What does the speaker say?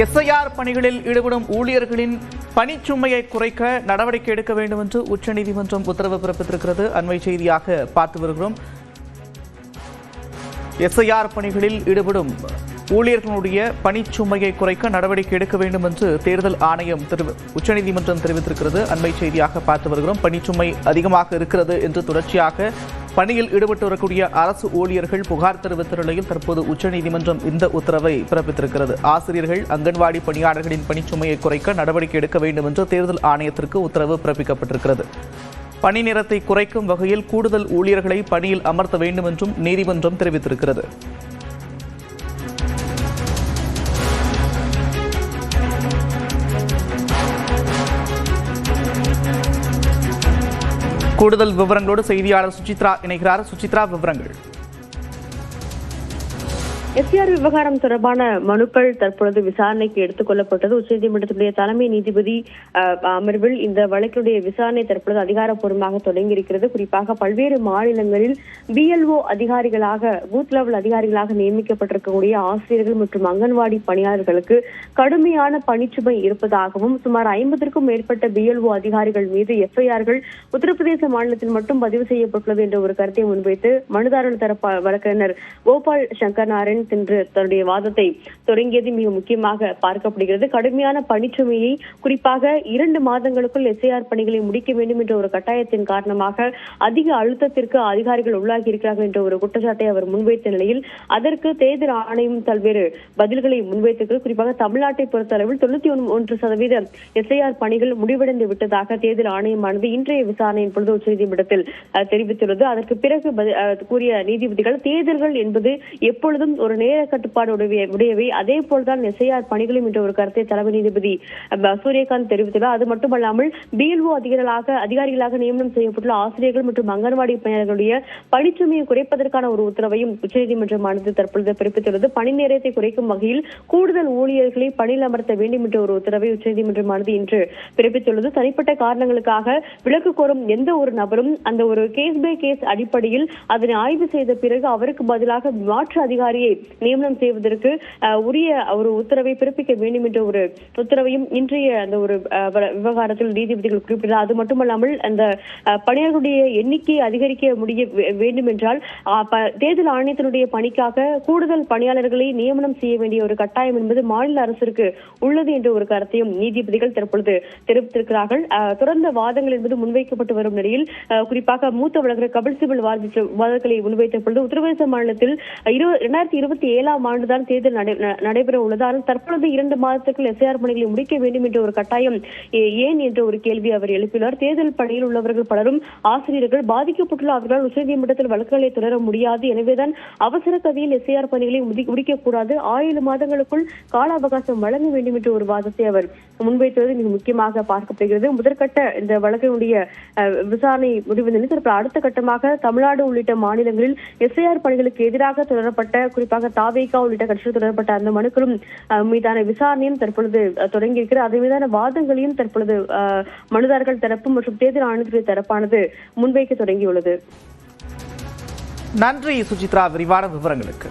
SIR பணிகளில் ஈடுபடும் ஊழியர்களின் பணிச்சுமையை குறைக்க நடவடிக்கை எடுக்க வேண்டும் என்று உச்சநீதிமன்றம் உத்தரவு பிறப்பித்திருக்கிறது. அண்மை செய்தியாக பார்த்து வருகிறோம். எஸ்ஐஆர் பணிகளில் ஈடுபடும் ஊழியர்களுடைய பணிச்சுமையை குறைக்க நடவடிக்கை எடுக்க வேண்டும் என்று தேர்தல் ஆணையம் தெரிவி உச்சநீதிமன்றம் தெரிவித்திருக்கிறது. அண்மை செய்தியாக பார்த்து வருகிறோம். பணிச்சுமை அதிகமாக இருக்கிறது என்று தொடர்ச்சியாக பணியில் ஈடுபட்டு வரக்கூடிய அரசு ஊழியர்கள் புகார் தெரிவித்த நிலையில் தற்போது உச்சநீதிமன்றம் இந்த உத்தரவை பிறப்பித்திருக்கிறது. ஆசிரியர்கள் அங்கன்வாடி பணியாளர்களின் பணிச்சுமையை குறைக்க நடவடிக்கை எடுக்க வேண்டும் என்று தேர்தல் ஆணையத்திற்கு உத்தரவு பிறப்பிக்கப்பட்டிருக்கிறது. பணி நேரத்தை குறைக்கும் வகையில் கூடுதல் ஊழியர்களை பணியில் அமர்த்த வேண்டும் என்றும் நீதிமன்றம் தெரிவித்திருக்கிறது. கூடுதல் விவரங்களோடு செய்தியாளர் சுசித்ரா இணைகிறார். சுசித்ரா விவரங்கள். எஸ்ஆர் விவகாரம் தொடர்பான மனுக்கள் தற்பொழுது விசாரணைக்கு எடுத்துக் கொள்ளப்பட்டது உச்சநீதிமன்றத்துடைய தலைமை நீதிபதி அஹ், அமர்வில் இந்த வழக்கினுடைய விசாரணை தற்பொழுது அதிகாரப்பூர்வமாக தொடங்கி இருக்கிறது குறிப்பாக பல்வேறு மாநிலங்களில் பிஎல்ஓ அதிகாரிகளாக பூத் லெவல் அதிகாரிகளாக நியமிக்கப்பட்டிருக்கக்கூடிய ஆசிரியர்கள் மற்றும் அங்கன்வாடி பணியாளர்களுக்கு கடுமையான பணிச்சுமை இருப்பதாகவும் சுமார் ஐம்பதற்கும் மேற்பட்ட பிஎல்ஓ அதிகாரிகள் மீது எஃப்ஐஆர்கள் உத்தரப்பிரதேச மாநிலத்தில் மட்டும் பதிவு செய்யப்பட்டுள்ளது என்ற ஒரு கருத்தை முன்வைத்து மனுதாரர் தரப்பு வழக்கறிஞர் கோபால் சங்கர் நாராயண் ஸ்டாலின் சென்று தன்னுடைய வாதத்தை தொடங்கியது மிக முக்கியமாக பார்க்கப்படுகிறது. கடுமையான பணிச்சுமையை குறிப்பாக இரண்டு மாதங்களுக்குள் எஸ்ஐஆர் பணிகளை முடிக்க வேண்டும் என்ற ஒரு கட்டாயத்தின் காரணமாக அதிக அழுத்தத்திற்கு அதிகாரிகள் உள்ளாகி இருக்கிறார்கள் என்ற ஒரு குற்றச்சாட்டை அவர் முன்வைத்த நிலையில் அதற்கு தேர்தல் ஆணையம் பல்வேறு பதில்களை முன்வைத்திருக்கிறது குறிப்பாக தமிழ்நாட்டை பொறுத்தளவில் தொண்ணூத்தி ஒன்று சதவீத எஸ்ஐஆர் பணிகள் முடிவடைந்து விட்டதாக தேர்தல் ஆணையமானது இன்றைய விசாரணையின் பொழுது உச்சநீதிமன்றத்தில் அஹ், தெரிவித்துள்ளது. அதற்கு பிறகு கூறிய நீதிபதிகள் தேர்தல்கள் என்பது எப்பொழுதும் ஒரு நேர கட்டுப்பாடு உடையவை. அதே போல்தான் எஸ்ஐஆர் பணிகளும் என்ற ஒரு கருத்தை தலைமை நீதிபதி சூரியகாந்த் தெரிவித்துள்ளார். அது மட்டுமல்லாமல் பிஎல்ஓ அதிகாரிகளாக அதிகாரிகளாக நியமனம் செய்யப்பட்டுள்ள ஆசிரியர்கள் மற்றும் அங்கன்வாடி பணியாளர்களுடைய பணிச்சுமையை குறைப்பதற்கான ஒரு உத்தரவையும் உச்சநீதிமன்றமானது தற்பொழுது பிறப்பித்துள்ளது. பணி நேரத்தை குறைக்கும் வகையில் கூடுதல் ஊழியர்களை பணியில் அமர்த்த வேண்டும் என்ற ஒரு உத்தரவை உச்சநீதிமன்றமானது இன்று பிறப்பித்துள்ளது. தனிப்பட்ட காரணங்களுக்காக விலக்கு கோரும் எந்த ஒரு நபரும் அந்த ஒரு கேஸ் பை கேஸ் அடிப்படையில் அதனை ஆய்வு செய்த பிறகு அவருக்கு பதிலாக மாற்று அதிகாரியை நியமனம் செய்வதற்கு உரிய ஒரு உத்தரவை பிறப்பிக்க வேண்டும் என்ற ஒரு உத்தரவையும் இன்றைய அந்த ஒரு விவகாரத்தில் நீதிபதிகள் குறிப்பிட்டார். அது மட்டுமல்லாமல் அந்த பணியாளர்களுடைய எண்ணிக்கை அதிகரிக்க முடிய வேண்டும் என்றால் தேர்தல் ஆணையத்தினுடைய பணிக்காக கூடுதல் பணியாளர்களை நியமனம் செய்ய வேண்டிய ஒரு கட்டாயம் என்பது மாநில அரசிற்கு உள்ளது என்ற ஒரு கருத்தையும் நீதிபதிகள் தற்பொழுது தெரிவித்திருக்கிறார்கள். தொடர்ந்த வாதங்கள் என்பது முன்வைக்கப்பட்டு வரும் நிலையில் குறிப்பாக மூத்த வழக்கறிஞர் கபில் சிபல் வாதித்த வாதங்களை முன்வைத்த பொழுது உத்தரப்பிரதேச மாநிலத்தில் இரண்டாயிரத்தி இருபத்தி ஏழாம் ஆண்டுதான் தேர்தல் நடைபெற உள்ளது தற்பொழுது இரண்டு மாதத்துக்குள் எஸ்ஆர் பணிகளை முடிக்க வேண்டும் என்ற ஒரு கட்டாயம் ஏன் என்ற ஒரு கேள்வி அவர் எழுப்பினார். தேர்தல் பணியில் உள்ளவர்கள் பலரும் ஆசிரியர்கள் பாதிக்கப்பட்டுள்ள அவர்களால் உச்சநீதிமன்றத்தில் வழக்குகளை தொடர முடியாது. எனவேதான் அவசர கதியில் எஸ்ஆர் பணிகளை முடிக்கக்கூடாது. ஆயிரம் மாதங்களுக்குள் கால அவகாசம் வழங்க வேண்டும் என்ற ஒரு வாதத்தை அவர் முன்வைத்தது மிக முக்கியமாக பார்க்கப்படுகிறது. முதற்கட்ட இந்த வழக்கினுடைய விசாரணை முடிவு நிலையில் அடுத்த கட்டமாக தமிழ்நாடு உள்ளிட்ட மாநிலங்களில் எஸ்ஐஆர் பணிகளுக்கு எதிராக தொடரப்பட்ட குறிப்பாக தாவேகா உள்ளிட்ட கட்சிகள் தொடரப்பட்ட அந்த மனுக்களும் மீதான விசாரணையும் தற்பொழுது தொடங்கியிருக்கிறது. அது மீதான வாதங்களையும் தற்பொழுது மனுதாரர்கள் தரப்பு மற்றும் தேர்தல் ஆணையத்துறை தரப்பானது முன்வைக்க தொடங்கியுள்ளது. நன்றி சுஜித்ரா. விரிவான விவரங்களுக்கு.